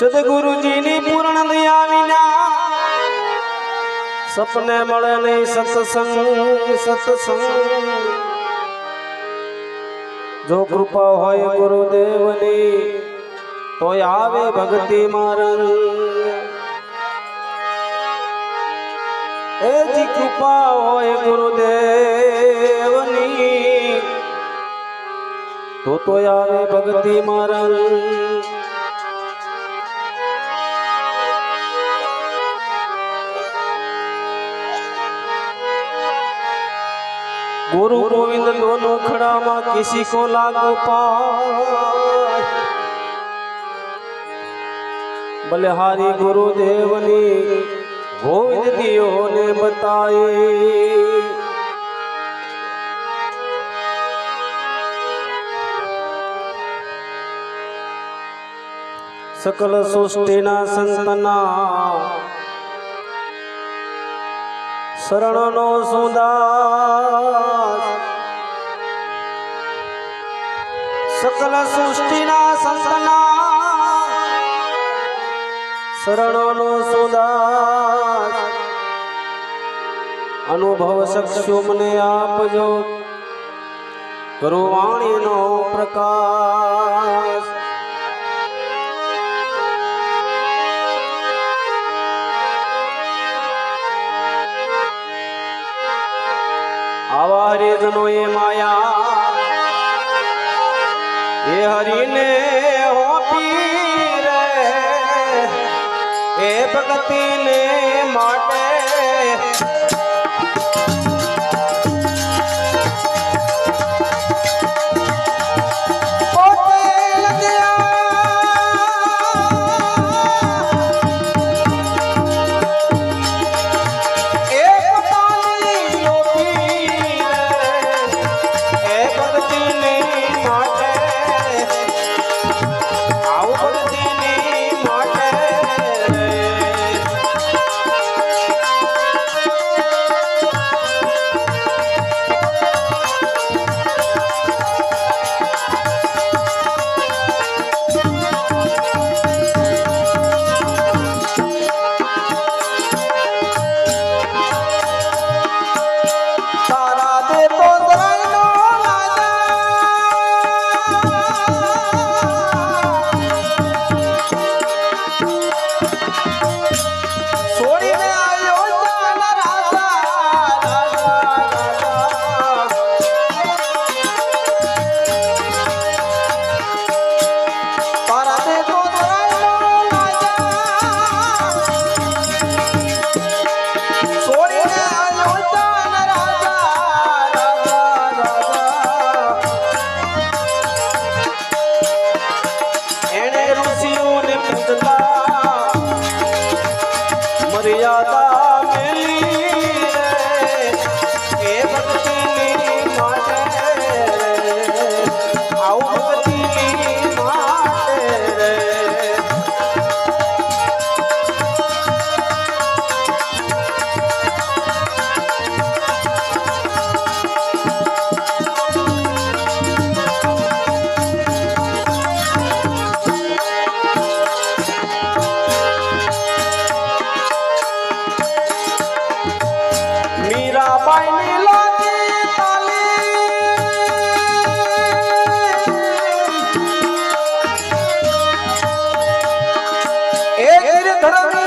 સદગુરુજીની પૂર્ણ દયા વિના સપને મળે નહીં સત્સંગ સત્સંગ જો કૃપા હોય ગુરુદેવની તોય આવે ભક્તિ મારણ એ જી કૃપા હોય ગુરુદેવની તો તોય આવે ભક્તિ મારણ गुरु गोविंद दोनों खड़ा माँ किसी को लागू पाए। बलिहारी गुरुदेव ने गोविंद दियो ने बताए। सकल सृष्टिना संतना શરણનો સુદાસ સકલ સૃષ્ટિના સંતના શરણનો સુદાસ અનુભવ શકશો મને આપજો. ગુરુવાણીનો પ્રકાશ આવા હરિજનો એ માયા. એ હરિને હોપી રે. એ ભગતીને માટે Bye, Nila. तरंग